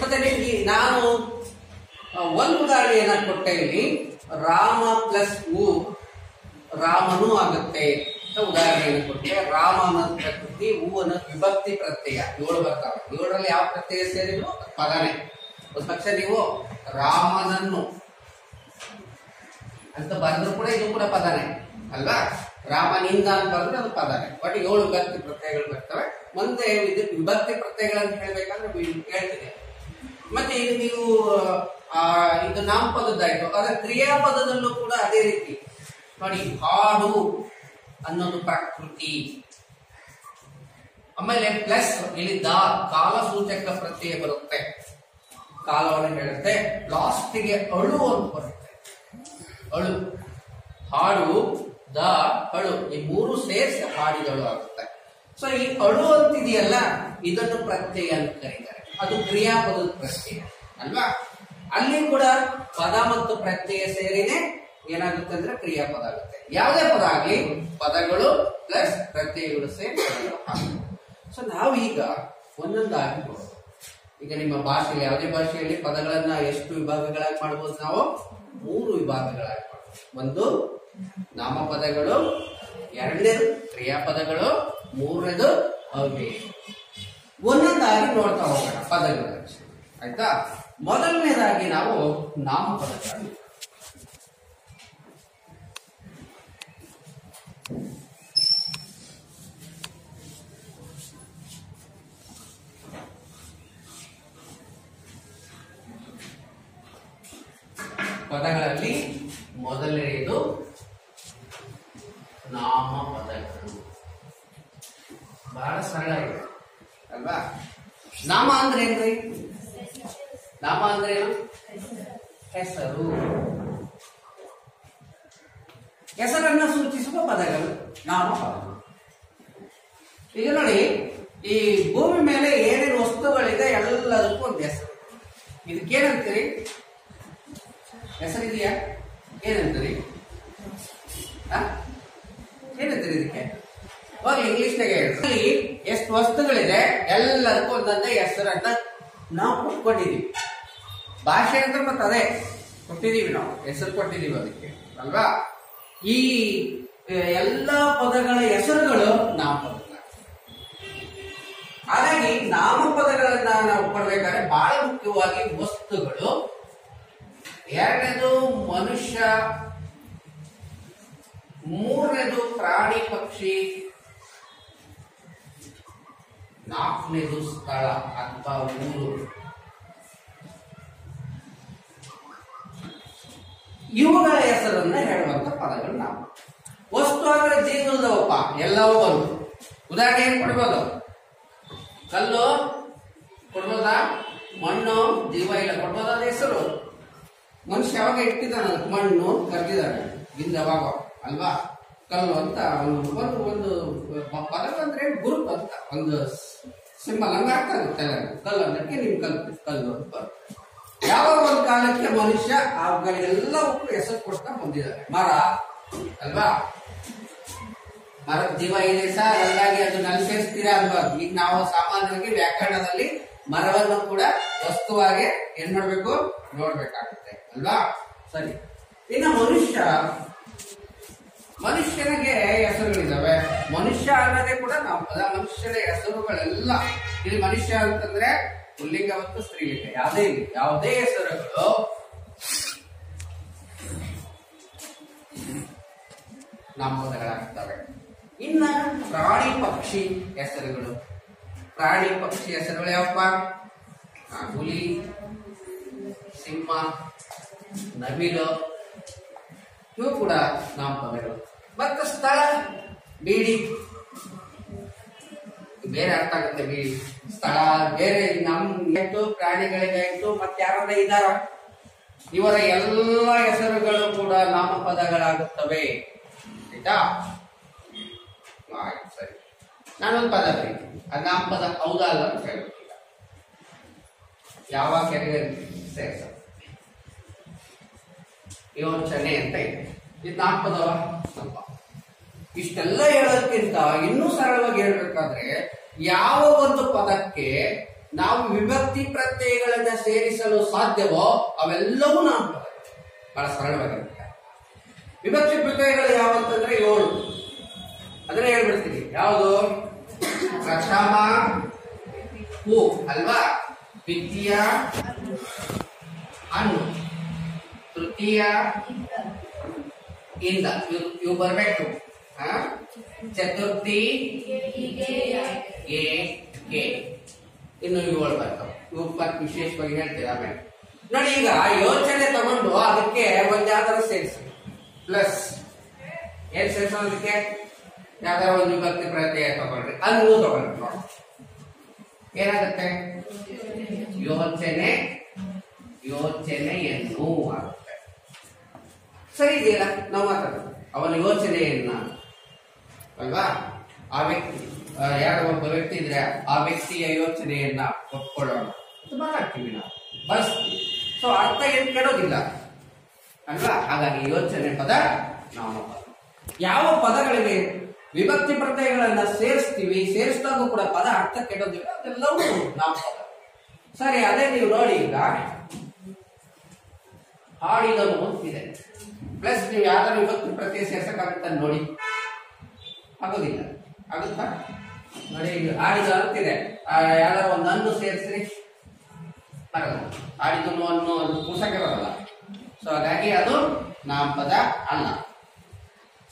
ಮತ್ತೆ ನಿಮ್ಗೆ ನಾನು ಒಂದು ಉದಾಹರಣೆಯನ್ನ ಕೊಟ್ಟೆ ಇಲ್ಲಿ. ರಾಮ ಪ್ಲಸ್ ಹೂ ರಾಮನು ಆಗುತ್ತೆ ಅಂತ ಉದಾಹರಣೆಯನ್ನು ಕೊಟ್ಟೆ. ರಾಮ ಅನ್ನೋದು ಪ್ರಕೃತಿ ಹೂ ಅನ್ನೋದು ವಿಭಕ್ತಿ ಪ್ರತ್ಯಯ. ಏಳು ಬರ್ತಾವೆ. ಏಳರಲ್ಲಿ ಯಾವ ಪ್ರತ್ಯಯ ಸೇರಿದ್ರು ಪದನೇ ಒಂದು ಪಕ್ಷ ನೀವು ರಾಮನನ್ನು ಅಂತ ಬರೆದ್ರು ಕೂಡ ಇದು ಕೂಡ ಪದನೇ, ಅಲ್ವಾ? ರಾಮನಿಂದ ಅಂತ ಬರೆದ್ರೆ ಅದು ಪದನೇ. ಬಟ್ ಏಳು ವಿಭಕ್ತಿ ಪ್ರತ್ಯಯಗಳು ಬರ್ತವೆ. ಮುಂದೆ ವಿಭಕ್ತಿ ಪ್ರತ್ಯಯಗಳನ್ನು ಹೇಳ್ಬೇಕಂದ್ರೆ ಹೇಳ್ತೀನಿ. ಮತ್ತೆ ಇದು ನೀವು ಆ, ಇದು ನಾಮಪದದ್ದಾಯ್ತು ಆದ್ರೆ ಕ್ರಿಯಾಪದದಲ್ಲೂ ಕೂಡ ಅದೇ ರೀತಿ. ನೋಡಿ ಹಾಡು ಅನ್ನೋದು ಪ್ರಕೃತಿ. ಆಮೇಲೆ ಪ್ಲಸ್ ಇಲ್ಲಿ ದ ಕಾಲಸೂಚಕ ಪ್ರತ್ಯಯ ಬರುತ್ತೆ. ಕಾಲವನ್ನು ಹೇಳುತ್ತೆ ಲಾಸ್ಟಿಗೆ ಅಳು ಅಂತ ಬರುತ್ತೆ. ಅಳು. ಹಾಡು ದ ಅಳು. ಈ ಮೂರು ಸೇರಿಸಿ ಹಾಡಿದಳು ಆಗುತ್ತೆ. ಸೊ ಈ ಅಳು ಅಂತಿದೆಯಲ್ಲ, ಇದನ್ನು ಪ್ರತ್ಯಯ ಅಂತ ಕರೀತಾರೆ. ಅದು ಕ್ರಿಯಾಪದದ ಪ್ರಶ್ನೆ ಅಲ್ವಾ? ಅಲ್ಲಿ ಕೂಡ ಪದ ಮತ್ತು ಪ್ರತ್ಯಯ ಸೇರಿನೇ ಏನಾಗುತ್ತೆ ಅಂದ್ರೆ ಕ್ರಿಯಾಪದ ಆಗುತ್ತೆ. ಯಾವುದೇ ಪದ ಆಗಲಿ, ಪದಗಳು ಪ್ಲಸ್ ಪ್ರತ್ಯಯಗಳು ಸೇರಿ ಸೊ ನಾವು ಈಗ ಒಂದೊಂದಾಗಿ ಈಗ ನಿಮ್ಮ ಭಾಷೆಯಲ್ಲಿ, ಯಾವುದೇ ಭಾಷೆಯಲ್ಲಿ ಪದಗಳನ್ನ ಎಷ್ಟು ವಿಭಾಗಗಳಾಗಿ ಮಾಡಬಹುದು ನಾವು? ಮೂರು ವಿಭಾಗಗಳಾಗಿ ಮಾಡಬಹುದು ಒಂದು ನಾಮಪದಗಳು, ಎರಡನೇದು ಕ್ರಿಯಾಪದಗಳು ಮೂರನೇದು ಅವ್ಯಯ ಒಂದೊಂದಾಗಿ ನೋಡ್ತಾ ಹೋಗೋಣ ಪದಗಳು. ಆಯ್ತಾ? ಮೊದಲನೇದಾಗಿ ನಾವು ನಾಮಪದಗಳ. ಪದಗಳಲ್ಲಿ ಮೊದಲನೆಯದು ನಾಮಪದಗಳು. ಬಹಳ ಸರಳ ಇದೆ. ಅಲ್ವಾ? ನಾಮ ಅಂದ್ರೆ ಏನ್ರಿ? ನಾಮ ಅಂದ್ರೆ ಏನು? ಹೆಸರು. ಹೆಸರನ್ನ ಸೂಚಿಸುವ ಪದಗಳು. ನಾಮಪದಗಳು ಈಗ ನೋಡಿ ಈ ಭೂಮಿ ಮೇಲೆ ಏನೇನು ವಸ್ತುಗಳಿದೆ ಎಲ್ಲದಕ್ಕೂ ಒಂದು ಹೆಸರು. ಇದಕ್ಕೇನಂತೀರಿ? ಹೆಸರಿದೆಯಾ? ಏನಂತೀರಿ? ಏನಂತೀರಿ ಇದಕ್ಕೆ? ಹೋಗ್ಲಿ ಇಂಗ್ಲಿಷ್ನಾಗೆ ಹೇಳಿ ಎಷ್ಟು ವಸ್ತುಗಳಿದೆ, ಎಲ್ಲದಕ್ಕೂ ಒಂದೊಂದೇ ಹೆಸರನ್ನ ನಾವು ಕೊಟ್ಕೊಂಡಿದೀವಿ. ಭಾಷೆ ಅಂದ್ರೆ ಮತ್ತೆ ಅದೇ, ಕೊಟ್ಟಿದೀವಿ ನಾವು, ಹೆಸರು ಕೊಟ್ಟಿದೀವಿ ಅದಕ್ಕೆ, ಅಲ್ವಾ? ಈ ಎಲ್ಲಾ ಪದಗಳ ಹೆಸರುಗಳು ನಾಮಪದ ಹಾಗಾಗಿ ನಾಮಪದಗಳನ್ನ ನಾವು ಕೊಡ್ಬೇಕಾದ್ರೆ ಬಹಳ ಮುಖ್ಯವಾಗಿ ವಸ್ತುಗಳು. ಎರಡನೇದು ಮನುಷ್ಯ, ಮೂರನೇದು ಪ್ರಾಣಿ ಪಕ್ಷಿ ನಾಲ್ಕನೇದು ಸ್ಥಳ ಅಂತ ಊರು. ಇವುಗಳ ಹೆಸರನ್ನ ಹೇಳುವಂತ ಪದಗಳು ನಾವು. ವಸ್ತು ಅಂದ್ರೆ ಜೀವನದವಪ್ಪ ಎಲ್ಲವೂ ಬಂದು ಉದಾಹರಣೆ ಏನ್ ಕೊಡ್ಬೋದು? ಕಲ್ಲು ಕೊಡ್ಬೋದಾ? ಮಣ್ಣು, ಜೀವ ಇಲ್ಲ, ಕೊಡ್ಬೋದ ಹೆಸರು? ಮನುಷ್ಯ ಯಾವಾಗ ಇಟ್ಟಿದ್ದಾನ ಮಣ್ಣು ಕರೆದಿದ್ದಾನೆ ಹಿಂದೆ ಯಾವಾಗ? ಅಲ್ವಾ? ಕಲ್ಲು ಅಂತ ಒಂದು ಒಂದು ಒಂದು ಪದ ಅಂದ್ರೆ ಗುರುತು ಅಂತ, ಒಂದು ಸಿಂಬಲ್ ಹಂಗ ಅರ್ಥ ಆಗುತ್ತೆ. ಕಲ್ಲು ಅನ್ನಕ್ಕೆ ನಿಮ್ ಕಲ್ಲು ಕಲ್ಲು ಅಂತ. ಬರ್ತದೆ ಯಾವ ಒಂದು ಕಾಲಕ್ಕೆ ಮನುಷ್ಯ ಅವುಗಳಿಗೆಲ್ಲವಕ್ಕೂ ಹೆಸರು ಕೊಡ್ತಾ ಬಂದಿದ್ದಾರೆ ಮರ, ಅಲ್ವಾ? ಮರದ ಜೀವ ಇದೆ ಸರ್ ಹಂಗಾಗಿ ಅದನ್ನ ಅನುಸರಿಸ್ತೀರಾ ಅನ್ಬಾರ್ದು ಈಗ ನಾವು ಸಾಮಾನ್ಯವಾಗಿ ವ್ಯಾಕರಣದಲ್ಲಿ ಮರವನ್ನು ಕೂಡ ವಸ್ತುವಾಗಿ ಏನ್ ಮಾಡ್ಬೇಕು ನೋಡ್ಬೇಕಾಗುತ್ತೆ. ಅಲ್ವಾ? ಸರಿ. ಇನ್ನು ಮನುಷ್ಯ ಮನುಷ್ಯನಿಗೆ ಹೆಸರುಗಳಿದ್ದಾವೆ ಮನುಷ್ಯ ಅನ್ನೋದೇ ಕೂಡ ನಾವು ಪದ ಮನುಷ್ಯನ ಹೆಸರುಗಳೆಲ್ಲ. ಇಲ್ಲಿ ಮನುಷ್ಯ ಅಂತಂದ್ರೆ ಪುಲ್ಲಿಂಗ ಮತ್ತು ಸ್ತ್ರೀಲಿಂಗ. ಯಾವುದೇ ಯಾವುದೇ ಹೆಸರುಗಳು. ನಾಮಪದಗಳಾಗ್ತವೆ ಇನ್ನ ಪ್ರಾಣಿ ಪಕ್ಷಿ ಹೆಸರುಗಳು. ಪ್ರಾಣಿ ಪಕ್ಷಿ ಹೆಸರುಗಳು ಯಾವಪ್ಪ? ಹುಲಿ, ಸಿಂಹ, ನವಿಲು. ಇವು ಕೂಡ ನಾಮಪದಗಳು ಮತ್ತು ಸ್ಥಳ ಬೀಡಿ. ಬೇರೆ ಅರ್ಥ ಆಗುತ್ತೆ ಬೀಡಿ. ಸ್ಥಳ ಬೇರೆ ನಮ್ ಆಯ್ತು ಪ್ರಾಣಿಗಳಿಗಾಯ್ತು ಮತ್ತೆ ಯಾರಾದ್ರೂ ಇದಾರ ಇವರ ಎಲ್ಲ ಹೆಸರುಗಳು ಕೂಡ ನಾಮಪದಗಳಾಗುತ್ತವೆ. ಆಯ್ತಾ? ಆಯ್ತು, ಸರಿ. ನಾನೊಂದು ಪದ ಬರೀತೀನಿ ಆ ನಾಮಪದ ಹೌದಾ ಅಲ್ಲ ಅಂತ ಹೇಳ್ತೀನಿ ಯಾವ ಕೆರೆಗೆ ಸೇರ್ಸ ಯೋಚನೆ ಅಂತ ಇದೆ. ಇದು ಪದವ ಸ್ವಲ್ಪ. ಇಷ್ಟೆಲ್ಲ ಹೇಳೋದಕ್ಕಿಂತ ಇನ್ನೂ ಸರಳವಾಗಿ ಹೇಳ್ಬೇಕಾದ್ರೆ, ಯಾವ ಒಂದು ಪದಕ್ಕೆ ನಾವು ವಿಭಕ್ತಿ ಪ್ರತ್ಯಯಗಳನ್ನ ಸೇರಿಸಲು ಸಾಧ್ಯವೋ ಅವೆಲ್ಲವೂ ನಾಮಪದ ಬಹಳ ಸರಳವಾಗಿರುತ್ತೆ. ವಿಭಕ್ತಿ ಪ್ರತ್ಯಯಗಳು ಯಾವಂತಂದ್ರೆ ಏಳು. ಅದನ್ನ ಹೇಳ್ಬಿಡ್ತೀನಿ. ಯಾವುದು? ಪ್ರಥಮ, ಹೂ, ಅಲ್ವಾ? ದ್ವಿತೀಯ ಅನ್ನು ತೃತೀಯ ಇಂದ ಇವ್ ಇವು ಬರ್ಬೇಕು? ಚತುರ್ಥಿ. Okay. ಇನ್ನು ಇವುಗಳು ಬರ್ತಾವೆ ಇವು ಮತ್ತೆ ವಿಶೇಷವಾಗಿ ಹೇಳ್ತೀರಾ ಆಮೇಲೆ. ನೋಡಿ ಈಗ ಯೋಚನೆ ತಗೊಂಡು ಅದಕ್ಕೆ ಒಂದ್ ಯಾವ್ದಾರು ಸೇರಿಸಿ. ಪ್ಲಸ್ ಏನ್ ಸೇರಿಸೋದಕ್ಕೆ ಯಾವ್ದಾರ ಒಂದು ವಿಭಕ್ತಿ ಪ್ರತ್ಯಯ ತಗೊಳ್ರಿ. ಅದು ತಗೊಳ್ರಿ. ನೋಡಿ. ಏನಾಗುತ್ತೆ? ಯೋಚನೆ ಆಗುತ್ತೆ ಸರಿ ಇದೆಯಲ್ಲ? ನಾವು ಮಾತಾಡೋದು ಅವನ ಯೋಚನೆಯನ್ನ, ಅಲ್ವಾ? ಆ ವ್ಯಕ್ತಿ ಯಾರೋ ಒಬ್ಬ ವ್ಯಕ್ತಿ ಇದ್ರೆ ಆ ವ್ಯಕ್ತಿಯ ಯೋಚನೆಯನ್ನ ಒಪ್ಕೊಳ್ಳೋಣ. ಮಾತಾಡ್ತೀವಿ ನಾವು. ಬಳಸ್ತೀವಿ. ಸೊ ಅರ್ಥ ಏನ್ ಕೆಡೋದಿಲ್ಲ. ಅಲ್ವಾ? ಹಾಗಾಗಿ ಯೋಚನೆ ಪದ ನಾವು ಯಾವ ಪದಗಳಿಗೆ ವಿಭಕ್ತಿ ಪ್ರತ್ಯಯಗಳನ್ನ ಸೇರಿಸ್ತೀವಿ, ಸೇರಿಸಿದಾಗೂ ಕೂಡ ಪದ ಅರ್ಥ ಕೆಡೋದಿಲ್ಲ. ಅದೆಲ್ಲವೂ ನಾಮಪದ ಸರಿ, ಅದೇ ನೀವು ನೋಡಿ ಈಗ ಹಾಡಿದನು ಅಂತಿದೆ ಪ್ಲಸ್ ನೀವು ಯಾವ್ದಾದ್ರು ಇವತ್ತು ಪ್ರತ್ಯಯ ಸೇರ್ಸಕ್ಕಾಗುತ್ತ ನೋಡಿ. ಆಗೋದಿಲ್ಲ. ಆಗುತ್ತಾ? ನೋಡಿ ಆಡಿದ ಅಂತಿದೆ ಯಾವ್ದಾರ ಒಂದು ಅನ್ನು ಸೇರಿಸ್ರಿ. ಆಗಲ್ಲ ಆಡಿದನು ಅನ್ನು ಅದು ಕೂಸಕ್ಕೆ ಬರಲ್ಲ. ಸೊ ಹಾಗಾಗಿ ಅದು ನಾಮಪದ ಅಲ್ಲ.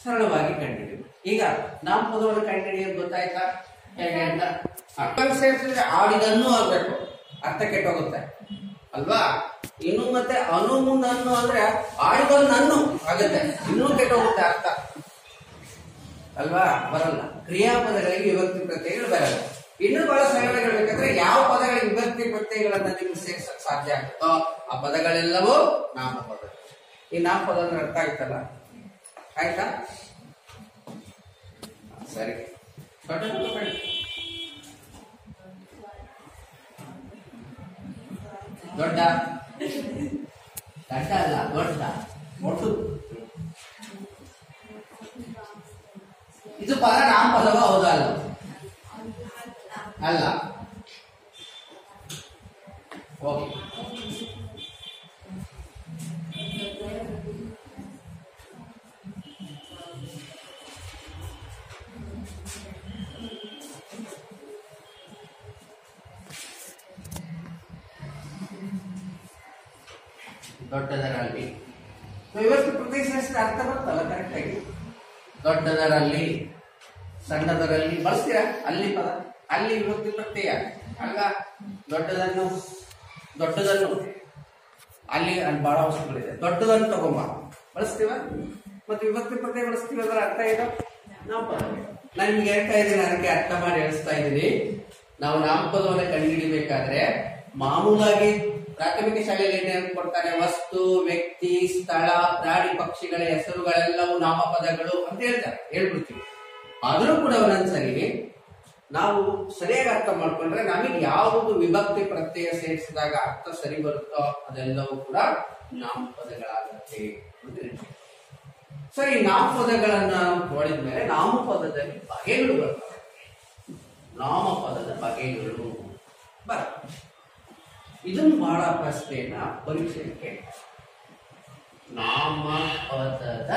ಸರಳವಾಗಿ ಕಂಡುಹಿಡಿಯುವುದು ಈಗ ನಾಮಪದವನ್ನು ಕಂಡುಹಿಡಿಯೋದು ಗೊತ್ತಾಯ್ತಾ? ಹೇಗೆ ಅಂತ? ಸೇರಿಸಿದ್ರೆ ಆಡಿದನ್ನು ಆಗ್ಬೇಕು. ಅರ್ಥ ಕೆಟ್ಟೋಗುತ್ತೆ. ಅಲ್ವಾ? ಇನ್ನು ಮತ್ತೆ ಅನು ನನ್ನು ಅಂದ್ರೆ ಆಡಿದನ್ನು ನನ್ನು ಆಗುತ್ತೆ. ಇನ್ನೂ ಕೆಟ್ಟೋಗುತ್ತೆ ಅರ್ಥ. ಅಲ್ವಾ? ಬರಲ್ಲ. ಕ್ರಿಯಾಪದಗಳಿಗೆ ವಿಭಕ್ತಿ ಪ್ರತ್ಯಯಗಳು ಬರಲ್ಲ. ಇನ್ನು ಬಹಳ ಸರಳವಾಗಿ ಹೇಳ್ಬೇಕಂದ್ರೆ ಯಾವ ಪದಗಳಿಗೆ ವಿಭಕ್ತಿ ಪ್ರತ್ಯಯಗಳನ್ನ ನಿಮ್ಗೆ ಸೇರ್ಸಕ್ ಸಾಧ್ಯ ಆಗುತ್ತೋ ಆ ಪದಗಳೆಲ್ಲವೂ ನಾಮಪದ ಈ ನಾಮಪದ ಅಂದ್ರೆ ಅರ್ಥ ಆಯ್ತಲ್ಲ? ಆಯ್ತಾ? ಸರಿ. ದೊಡ್ಡ. ದಡ್ಡ ಅಲ್ಲ ದೊಡ್ಡ. ಮೊಟ್ಟು ಇದು ಪದ ನಾಮಪದವ ಹೌದಲ್ಲ ಅಲ್ಲ? ಅಲ್ಲ. ಅಲ್ಲಿ ವಿಭಕ್ತಿ ಪ್ರತ್ಯಯ ಅಲ್ಲ, ದೊಡ್ಡದನ್ನು ದೊಡ್ಡದನ್ನು. ಅಲ್ಲಿ ಅಲ್ಲಿ ಬಹಳ ವಸ್ತುಗಳಿದೆ. ದೊಡ್ಡದನ್ನು ತಗೊಂಬ. ಬಳಸ್ತೀವ? ಮತ್ತೆ ವಿಭಕ್ತಿ ಪ್ರತ್ಯಯ ಬಳಸ್ತೀವಿ ಅದರ ಅರ್ಥ ಏನು? ನಾವು ನಾನು ನಿಮ್ಗೆ ಹೇಳ್ತಾ ಇದ್ದೀನಿ, ಅದಕ್ಕೆ ಅರ್ಥ ಮಾಡಿ ಹೇಳಿಸ್ತಾ ಇದ್ದೀನಿ. ನಾವು ನಾಮಪದವನ್ನು ಕಂಡುಹಿಡಿಬೇಕಾದ್ರೆ ಮಾಮೂಲಾಗಿ ಪ್ರಾಥಮಿಕ ಶಾಲೆಯಲ್ಲಿ ಏನೇನು ಕೊಡ್ತಾರೆ? ವಸ್ತು, ವ್ಯಕ್ತಿ, ಸ್ಥಳ, ಪ್ರಾಣಿ, ಪಕ್ಷಿಗಳ ಹೆಸರುಗಳೆಲ್ಲವೂ ನಾಮಪದಗಳು ಅಂತ ಹೇಳ್ತಾರೆ. ಹೇಳ್ಬಿಡ್ತೀವಿ. ಆದರೂ ಕೂಡ ಒಂದೊಂದ್ಸರಿ ನಾವು ಸರಿಯಾಗಿ ಅರ್ಥ ಮಾಡ್ಕೊಂಡ್ರೆ ನಮಗೆ ಯಾವುದು ವಿಭಕ್ತಿ ಪ್ರತ್ಯಯ ಸೇರಿಸಿದಾಗ ಅರ್ಥ ಸರಿ ಬರುತ್ತೋ ಅದೆಲ್ಲವೂ ಕೂಡ ನಾಮಪದಗಳಾಗುತ್ತೆ. ಸರಿ ನಾಮಪದಗಳನ್ನ ನೋಡಿದ ಮೇಲೆ ನಾಮಪದದಲ್ಲಿ ಬಗೆಗಳು ಬರ್ತವೆ ನಾಮಪದದ ಬಗೆಗಳು ಬರ ಇದನ್ನು ಬಹಳ ಪ್ರಶ್ನೆಯನ್ನ ಪರೀಕ್ಷೆಗೆ. ನಾಮಪದದ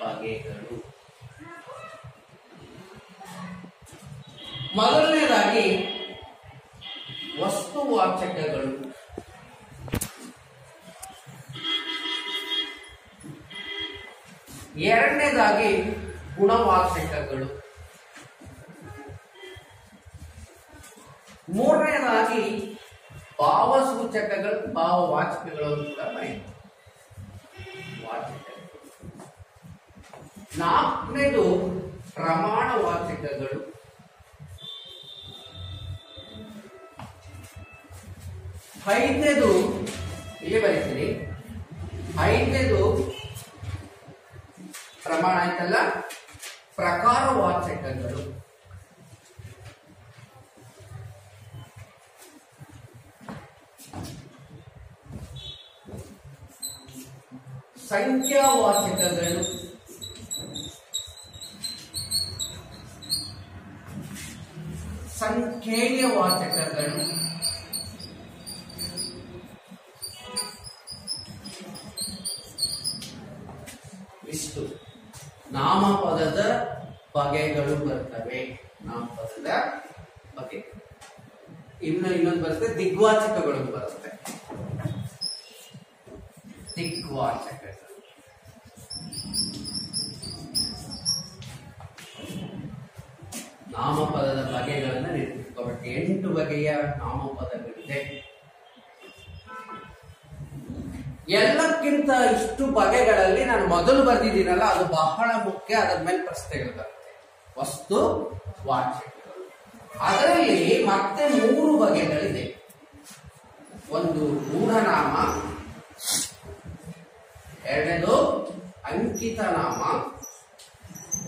ಬಗೆಗಳು ಮೊದಲನೇದಾಗಿ ವಸ್ತುವಾಚಕಗಳು. ಎರಡನೇದಾಗಿ ಗುಣವಾಚಕಗಳು. ಮೂರನೇದಾಗಿ ಭಾವಸೂಚಕಗಳು ಭಾವವಾಚಕಗಳು ಕೂಡ ವಾಚಕ ವಾಚಕಗಳು. ನಾಲ್ಕನೇದು ಪ್ರಮಾಣವಾಚಕಗಳು. ಐದನೇದು ಇಲ್ಲಿ ಬರೀತೀನಿ. ಐದನೇದು ಪ್ರಮಾಣ ಆಯ್ತಲ್ಲ? ಪ್ರಕಾರವಾಚಕಗಳು ಸಂಖ್ಯಾವಾಚಕಗಳು ಸಂಖ್ಯೇಯ ವಾಚಕಗಳು ನಾಮಪದದ ಬಗೆಗಳು ಬರ್ತವೆ. ನಾಮಪದದ ಬಗೆ ಇನ್ನು ಇನ್ನೊಂದು ಬರುತ್ತೆ, ದಿಗ್ವಾಚಕಗಳು ಬರುತ್ತೆ. ದಿಗ್ವಾಚಕ ನಾಮಪದದ ಬಗೆಗಳನ್ನ ನಿರ್ಮಿಸ್ಕೋಬೇಕು ಎಂಟು ಬಗೆಯ ನಾಮಪದಗಳಿದೆ. ಎಲ್ಲಕ್ಕಿಂತ ಇಷ್ಟು ಬಗೆಗಳಲ್ಲಿ ನಾನು ಮೊದಲು ಬರೆದಿದ್ದೀನಲ್ಲ, ಅದು ಬಹಳ ಮುಖ್ಯ. ಅದರ ಮೇಲೆ ಪ್ರಶ್ನೆಗಳು ಬರುತ್ತೆ. ವಸ್ತು ವಾಚ್ಯ ಅದರಲ್ಲಿ ಮತ್ತೆ ಮೂರು ಬಗೆಗಳಿದೆ. ಒಂದು ಮೂಢನಾಮ, ಎರಡನೇದು ಅಂಕಿತನಾಮ,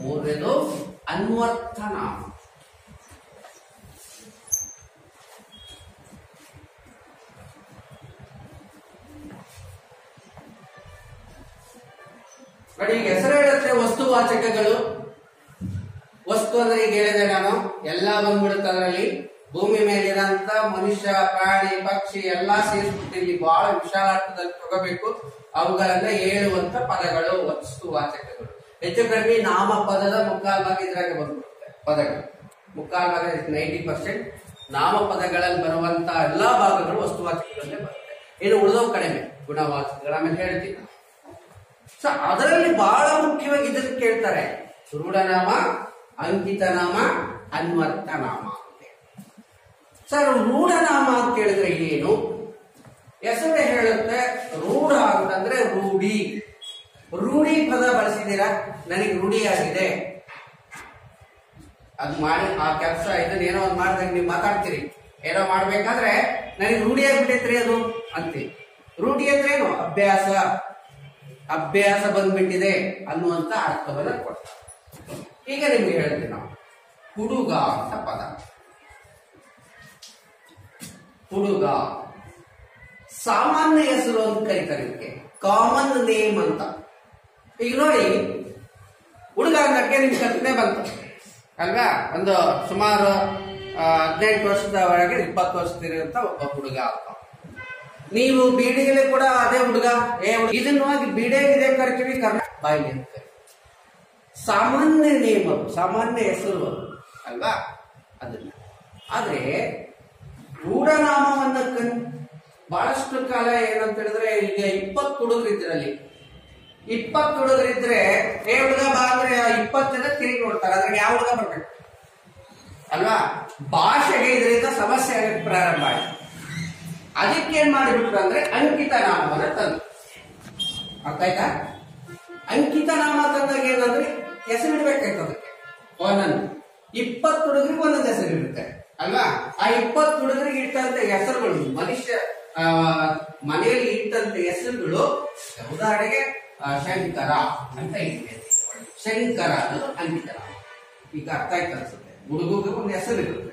ಮೂರನೇದು ಅನ್ವರ್ಥ ನಾಮ ನೋಡಿ ಈಗ ಹೆಸರು ಹೇಳುತ್ತೆ ವಸ್ತುವಾಚಕಗಳು ವಸ್ತು ಅಂದ್ರೆ ಈಗ ಹೇಳಿದೆ ನಾನು, ಎಲ್ಲ ಬಂದ್ಬಿಡುತ್ತೆ ಅದರಲ್ಲಿ. ಭೂಮಿ ಮೇಲಿರಂತ ಮನುಷ್ಯ, ಪ್ರಾಣಿ, ಪಕ್ಷಿ ಎಲ್ಲಾ ಸೇರಿಸ್ಬಿಟ್ಟು ಇಲ್ಲಿ ಬಹಳ ವಿಶಾಲಾರ್ಥದಲ್ಲಿ ತಗೋಬೇಕು. ಅವುಗಳನ್ನ ಹೇಳುವಂತ ಪದಗಳು ವಸ್ತುವಾಚಕಗಳು ಹೆಚ್ಚು ಕಡಿಮೆ ನಾಮಪದದ ಮುಕ್ಕಾಲ್ ಭಾಗ ಇದ್ರಾಗ ಬಂದ್ಬಿಡುತ್ತೆ ಪದಗಳು. ಮುಕ್ಕಾಲ್ ಭಾಗ ನೈಂಟಿ ಪರ್ಸೆಂಟ್. ನಾಮಪದಗಳಲ್ಲಿ ಬರುವಂತ ಎಲ್ಲಾ ಭಾಗಗಳು ವಸ್ತುವಾಚಕಗಳಲ್ಲೇ ಬರುತ್ತೆ. ಇನ್ನು ಉಳಿದೋ ಕಡಿಮೆ ಗುಣವಾಚಕಗಳ. ಆಮೇಲೆ ಹೇಳ್ತೀನಿ. ಸೊ ಅದರಲ್ಲಿ ಬಹಳ ಮುಖ್ಯವಾಗಿ ಇದನ್ನು ಕೇಳ್ತಾರೆ. ರೂಢನಾಮ ಅಂಕಿತನಾಮ ಅನ್ವರ್ಥನಾಮ ಸರ್ ರೂಢನಾಮ ಅಂತ ಹೇಳಿದ್ರೆ ಏನು? ಹೆಸರೇ ಹೇಳುತ್ತೆ ರೂಢ ಅಂತಂದ್ರೆ ರೂಢಿ. ರೂಢಿ ಪದ ಬಳಸಿದ್ದೀರಾ? ನನಗೆ ರೂಢಿ ಆಗಿದೆ. ಅದು ಮಾಡಿ, ಆ ಕೆಲಸ ಇದನ್ನ ಏನೋ ಒಂದು ಮಾಡಿದಾಗ ನೀವು ಮಾತಾಡ್ತೀರಿ. ಏನೋ ಮಾಡ್ಬೇಕಾದ್ರೆ ನನಗೆ ರೂಢಿ ಆಗ್ಬಿಟ್ಟೈತ್ರಿ ಅದು ಅಂತೀವಿ ರೂಢಿ ಅಂದ್ರೆ ಏನು ಅಭ್ಯಾಸ. ಅಭ್ಯಾಸ ಬಂದ್ಬಿಟ್ಟಿದೆ ಅನ್ನುವಂತ ಅರ್ಥವನ್ನ ಕೊಡ್ತಾರೆ ಈಗ ನಿಮ್ಗೆ ಹೇಳ್ತೀವಿ ನಾವು. ಹುಡುಗ ಅಂತ ಪದ. ಹುಡುಗ. ಸಾಮಾನ್ಯ ಹೆಸರು ಅಂತ ಕರೀತಾರೆ ಕಾಮನ್ ನೇಮ್ ಅಂತ. ಈಗ ನೋಡಿ, ಹುಡುಗ ಅನ್ನಕ್ಕೆ ನಿಮ್ ಕಲ್ಪನೆ ಬಂತು. ಅಲ್ವಾ? ಒಂದು ಸುಮಾರು ಹದಿನೆಂಟು ಹದಿನೆಂಟು ವರ್ಷದವರೆಗೆ ಇಪ್ಪತ್ತು ವರ್ಷದಿರುವಂತ ಒಬ್ಬ ಹುಡುಗ ಅಂತ. ನೀವು ಬೀಡಿಗೆಲೆ ಕೂಡ ಅದೇ ಹುಡುಗ. ಏ ಹುಡುಗ ಇದನ್ನು ಹೋಗಿ ಬೀಡೆಗಿದೆ ಕರಿತೀವಿ ಕರ್ನಾಟಕ ಬಾಯಿಗೆ ಅಂತ ಸಾಮಾನ್ಯ ನೇಮ್ ಸಾಮಾನ್ಯ ಹೆಸರು ಅದು. ಅಲ್ವಾ? ಅದನ್ನ. ಆದ್ರೆ, ರೂಢನಾಮವನ್ನ ಕನ್, ಬಹಳಷ್ಟು ಕಾಲ ಏನಂತ ಹೇಳಿದ್ರೆ ಈಗ ಇಪ್ಪತ್ತು ಹುಡುಗರಿದ್ರಲ್ಲಿ ಇಪ್ಪತ್ತು ಹುಡುಗರಿದ್ರೆ ಏ ಹುಡುಗ ಬಾ ಅಂದ್ರೆ ಆ ಇಪ್ಪತ್ತು ಜನ ತಿರುಗಿ ನೋಡ್ತಾರೆ. ಅದ್ರಾಗ ಯಾವ ಹುಡುಗ ಬರ್ಬೇಕು? ಅಲ್ವಾ? ಭಾಷೆಗೆ ಇದರಿಂದ ಸಮಸ್ಯೆ ಆಗಕ್ಕೆ ಪ್ರಾರಂಭ ಆಯ್ತು. ಅದಕ್ಕೆ ಏನ್ ಮಾಡಿಬಿಟ್ರು ಅಂದ್ರೆ ಅಂಕಿತ ನಾಮವನ್ನ ತಂದು ಅರ್ಥ ಆಯ್ತಾ ಅಂಕಿತ ನಾಮ ತಂದಾಗ ಏನಂದ್ರೆ? ಹೆಸರು ಇಡ್ಬೇಕಾಯ್ತು ಅದಕ್ಕೆ. ಒಂದೊಂದು. ಇಪ್ಪತ್ತು ಹುಡುಗರಿಗೆ ಒಂದೊಂದು ಹೆಸರು ಇರುತ್ತೆ. ಅಲ್ವಾ? ಆ ಇಪ್ಪತ್ತು ಹುಡುಗರಿಗೆ ಇಟ್ಟಂತ ಹೆಸರುಗಳು, ಮನುಷ್ಯ ಮನೆಯಲ್ಲಿ ಇಟ್ಟಂತ ಹೆಸರುಗಳು ಉದಾಹರಣೆಗೆ ಶಂಕರ ಅಂತ ಇಟ್ಟಿದೆ. ಶಂಕರ ಅನ್ನೋದು ಅಂಕಿತ ನಾಮ. ಈಗ ಅರ್ಥ ಆಯ್ತು ಅನ್ಸುತ್ತೆ. ಹುಡುಗರಿಗೆ ಒಂದು ಹೆಸರು ಇರುತ್ತೆ.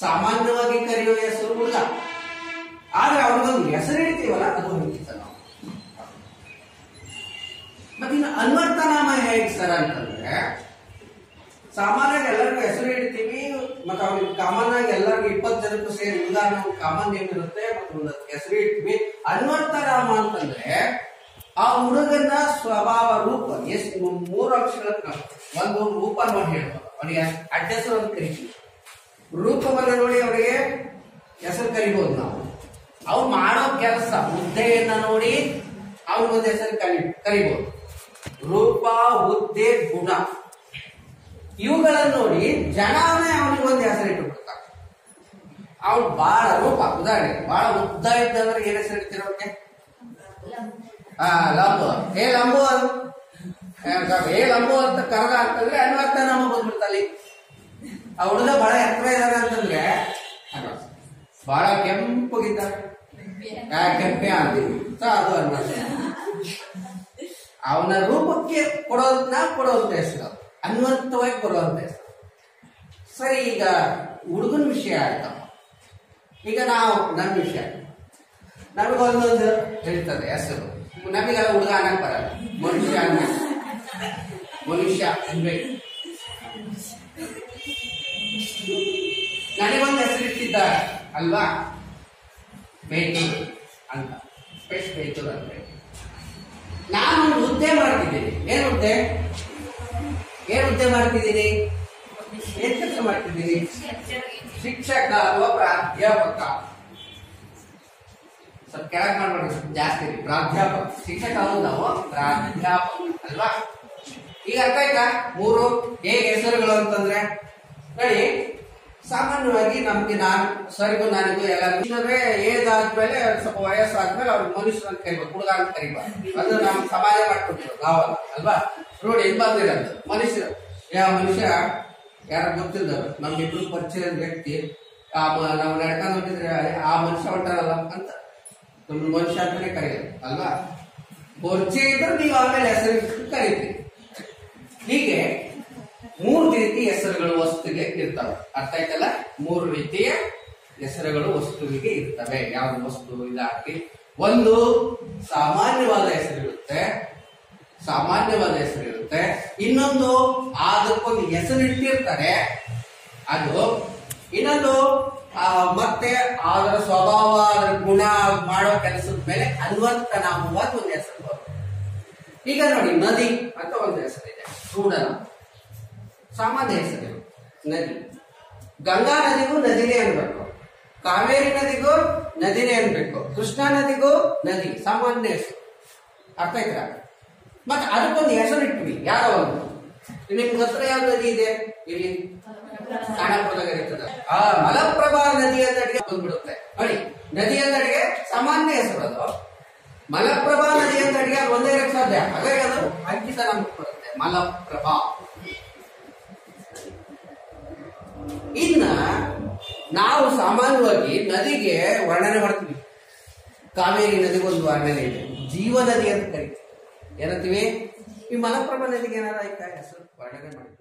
ಸಾಮಾನ್ಯವಾಗಿ ಕರೆಯುವ ಹೆಸರು ಹುಡುಗ ಆದ್ರೆ ಅವ್ರಿಗೊಂದು ಹೆಸರು ಹೇಳ್ತೀವಲ್ಲ ಅದು ಅಂಕಿತ ನಾವು? ಮತ್ತೆ ಇನ್ನು ಅನ್ವರ್ಥ ನಾಮ ಹೇಗೆ ಸರ್ ಅಂತಂದ್ರೆ, ಸಾಮಾನ್ಯವಾಗಿ ಎಲ್ಲರಿಗೂ ಹೆಸರು ಹೇಳ್ತೀವಿ, ಮತ್ತೆ ಅವ್ರಿಗೆ ಕಾಮನ್ ಆಗಿ ಎಲ್ಲರಿಗೂ ಇಪ್ಪತ್ತು ಜನಕ್ಕೂ ಸೇರಿ ಉದಾಹರಣೆ ಕಾಮನ್ ನೇಮ್ ಇರುತ್ತೆ, ಮತ್ತೆ ಒಂದು ಹೆಸರು ಇಡ್ತೀವಿ ಅನ್ವರ್ಥ ನಾಮ ಅಂತಂದ್ರೆ, ಆ ಹುಡುಗನ ಸ್ವಭಾವ ರೂಪ ಎಷ್ಟು ಮೂರು ಅಕ್ಷರಕ್ಕೆ ಒಂದು ರೂಪ ನೋಡಿ ಹೇಳ್ಬೋದು. ಅವನಿಗೆ ಅಡ್ಡ ಹೆಸರು ಅಂತ ಕರಿತೀವಿ. ರೂಪವನ್ನ ನೋಡಿ ಅವರಿಗೆ ಹೆಸರು ಕರಿಬಹುದು ನಾವು. ಅವ್ರು ಮಾಡೋ ಕೆಲಸ, ಹುದ್ದೆಯನ್ನ ನೋಡಿ ಅವನಿಗೊಂದು ಹೆಸರು ಕಲಿ ಕರಿಬಹುದು ರೂಪ, ಹುದ್ದೆ, ಗುಣ. ಇವುಗಳನ್ನು ನೋಡಿ ಜನನೇ ಅವನಿಗೆ ಒಂದು ಹೆಸರು ಇಟ್ಟು ಬಿಡ್ತಾರೆ ಅವ್ನು ಬಹಳ ರೂಪ, ಉದಾಹರಣೆ ಬಹಳ ಉದ್ದ ಇದ್ದಂದ್ರೆ ಏನ್ ಹೆಸರು ಇಡ್ತೀರ ಅವ್ರಿಗೆ ಆ, ಲಂಬು. ಏ ಲಂಬು ಏ ಲಂಬು ಅಂತ ಕರೆದ ಅಂತಂದ್ರೆ ಅನ್ವರ್ಥ ನಮ್ಮ ಬಂದ್ಬಿಡ್ತಲ್ಲಿ. ಆ ಹುಡುಗ ಬಹಳ ಎತ್ತರ ಇದಾರೆ ಅಂತಂದ್ರೆ. ಬಹಳ ಕೆಂಪು ಆ, ಕೆಂಪೆ ಅಂತೀವಿ ಅದು ಅನ್ನ ಅವನ ರೂಪಕ್ಕೆ ಕೊಡೋದನ್ನ ಕೊಡುವಂತ ಹೆಸರು ಅನ್ವಂತವಾಗಿ ಕೊಡುವಂತ ಹೆಸರು ಸರಿ ಈಗ ಹುಡುಗನ ವಿಷಯ ಆಯ್ತಮ್ಮ. ಈಗ ನಾವು ನನ್ನ ವಿಷಯ. ನಮಗೊಂದೊಂದು ಹೇಳ್ತದೆ ಹೆಸರು. ನಮಗೆಲ್ಲ ಹುಡುಗ ಅನ್ನಕ್ ಬರಲ್ಲ. ಮನುಷ್ಯ ಅನ್ನ ಮನುಷ್ಯ ಅಂದ್ರೆ. ನನಗೊಂದು ಹೆಸರು ಇಟ್ಟಿದ್ದೀವಿ ನಿಲ್ಲಿಸಿದ್ದಾರೆ ಅಲ್ವಾ? ಭೇಟಿ ಅಂತ ಸ್ಪೆಷ್ ಬೇತೂರು ಅಂದ್ರೆ ಒಂದು ಹುದ್ದೆ ಮಾಡ್ತಿದ್ದೀನಿ. ಏನು ಹುದ್ದೆ? ಏನು ಹುದ್ದೆ ಮಾಡ್ತಿದ್ದೀನಿ? ಏನ್ ಕೆಲಸ ಮಾಡ್ತಿದ್ದೀನಿ? ಶಿಕ್ಷಕ ಅಥವಾ ಪ್ರಾಧ್ಯಾಪಕ. ಸ್ವಲ್ಪ ಕೆಳಗೆ ಮಾಡ್ಬೇಡಿ, ಜಾಸ್ತಿ. ಪ್ರಾಧ್ಯಾಪಕ. ಶಿಕ್ಷಕ ನಾವು. ಪ್ರಾಧ್ಯಾಪಕ, ಅಲ್ವಾ? ಈಗ ಅರ್ಥ ಆಯ್ತಾ? ಮೂರು. ಹೇಗೆ ಹೆಸರುಗಳು ಅಂತಂದ್ರೆ? ನೋಡಿ ಸಾಮಾನ್ಯವಾಗಿ ನಮ್ಗೆ ನಾನು ಸರಿಗೂ ನನಗೂ ಎಲ್ಲ ಇಲ್ಲವೇ ಏಜ್ ಆದ್ಮೇಲೆ ಸ್ವಲ್ಪ ವಯಸ್ಸಾದ್ಮೇಲೆ ಅವ್ರು ಮನುಷ್ಯರು ಅಂತ ಕರಿಬೇಕು, ಹುಡುಗ ಅಂತ ಕರಿಬಾರ್ದು. ಅದು ನಮ್ಮ ಸಮಾಜ ಮಾಡ್ಕೊಂಡಿರೋ ನಾವಲ್ಲ ಅಲ್ವಾ? ನೋಡಿ ಹೆಂಗ್ ಬಂದಿರೋದು. ಮನುಷ್ಯರು ಯಾವ ಮನುಷ್ಯ ಯಾರ ಗೊತ್ತಿದ್ದವರು ನಮ್ಗಿಬ್ರು ಪರಿಚಯದ ವ್ಯಕ್ತಿ, ಆ ನಾವು ನಡ್ಕೊಂಡು ಹೊಂಟಿದ್ರೆ ಆ ಮನುಷ್ಯ ಹೊಂಟಾರಲ್ಲ ಅಂತ. ನಮ್ಮ ಮನುಷ್ಯ ಅಂತಾನೆ ಕರೆಯೋದು ಅಲ್ವಾ? ಪರಿಚಯ ಇದ್ರೆ ನೀವು ಆಮೇಲೆ ಹೆಸರು ಕರೀತೀರಿ ಹೀಗೆ ಮೂರು ರೀತಿ ಹೆಸರುಗಳು ವಸ್ತುವಿಗೆ ಇರ್ತವೆ. ಅರ್ಥ ಆಯ್ತಲ್ಲ? ಮೂರು ರೀತಿಯ ಹೆಸರುಗಳು ವಸ್ತುವಿಗೆ ಇರ್ತವೆ. ಯಾವ ವಸ್ತು? ಇದಾಗಿ. ಒಂದು ಸಾಮಾನ್ಯವಾದ ಹೆಸರಿರುತ್ತೆ. ಸಾಮಾನ್ಯವಾದ ಹೆಸರಿರುತ್ತೆ. ಇನ್ನೊಂದು ಅದಕ್ಕೊಂದು ಹೆಸರಿಟ್ಟಿರ್ತಾರೆ. ಅದು ಇನ್ನೊಂದು ಮತ್ತೆ ಅದರ ಸ್ವಭಾವ, ಅದರ ಗುಣ ಮಾಡೋ ಕೆಲಸದ ಮೇಲೆ ಅನ್ವರ್ಥ ನಾಮವಾದ ಒಂದು ಹೆಸರು ಬರುತ್ತೆ. ಈಗ ನೋಡಿ, ನದಿ ಅಂತ ಒಂದು ಹೆಸರಿದೆ. ಸೂಡನ ಸಾಮಾನ್ಯ ಹೆಸರು ನದಿ. ಗಂಗಾ ನದಿಗೂ ನದಿನೇ ಅನ್ಬೇಕು. ಕಾವೇರಿ ನದಿಗೂ ನದಿನೇ ಅನ್ಬೇಕು. ಕೃಷ್ಣಾ ನದಿಗೂ ನದಿ, ಸಾಮಾನ್ಯ ಹೆಸರು. ಅರ್ಥ ಆಯ್ತಾ ಮತ್ತೆ ಅದಕ್ಕೊಂದು ಹೆಸರು ಇಟ್ವಿ ಯಾರೋ ಒಂದು. ನಿಮ್ಗೆ ಹತ್ರ ಯಾವ ನದಿ ಇದೆ? ಇಲ್ಲಿ? ಇರ್ತದೆ. ಆ ಮಲಪ್ರಭಾ ನದಿ ಅಂದಡಿಗೆ ಬಂದ್ಬಿಡುತ್ತೆ. ನೋಡಿ ನದಿ ಅಂದಡಿಗೆ ಸಾಮಾನ್ಯ ಹೆಸರು ಅದು. ಮಲಪ್ರಭಾ ನದಿ ಅಂತ ಅದು ಒಂದೇ ಇರಕ್ಕೆ ಸಾಧ್ಯ ಹಾಗಾಗಿ ಅದು ಅಂಕಿತ ನಮ್ಗೆ ಬರುತ್ತೆ ಮಲಪ್ರಭಾ. ಇನ್ನ ನಾವು ಸಾಮಾನ್ಯವಾಗಿ ನದಿಗೆ ವರ್ಣನೆ ಮಾಡ್ತೀವಿ. ಕಾವೇರಿ ನದಿಗೊಂದು ವರ್ಣನೆ ಇದೆ. ಜೀವ ನದಿ ಅಂತ ಕರಿತೀವಿ. ಏನಂತೀವಿ? ಈ ಮಲಪ್ರಭಾ ನದಿಗೆ ಏನಾರ ಆಯ್ತಾ? ಹೆಸರು? ವರ್ಣನೆ ಮಾಡ್ತೀವಿ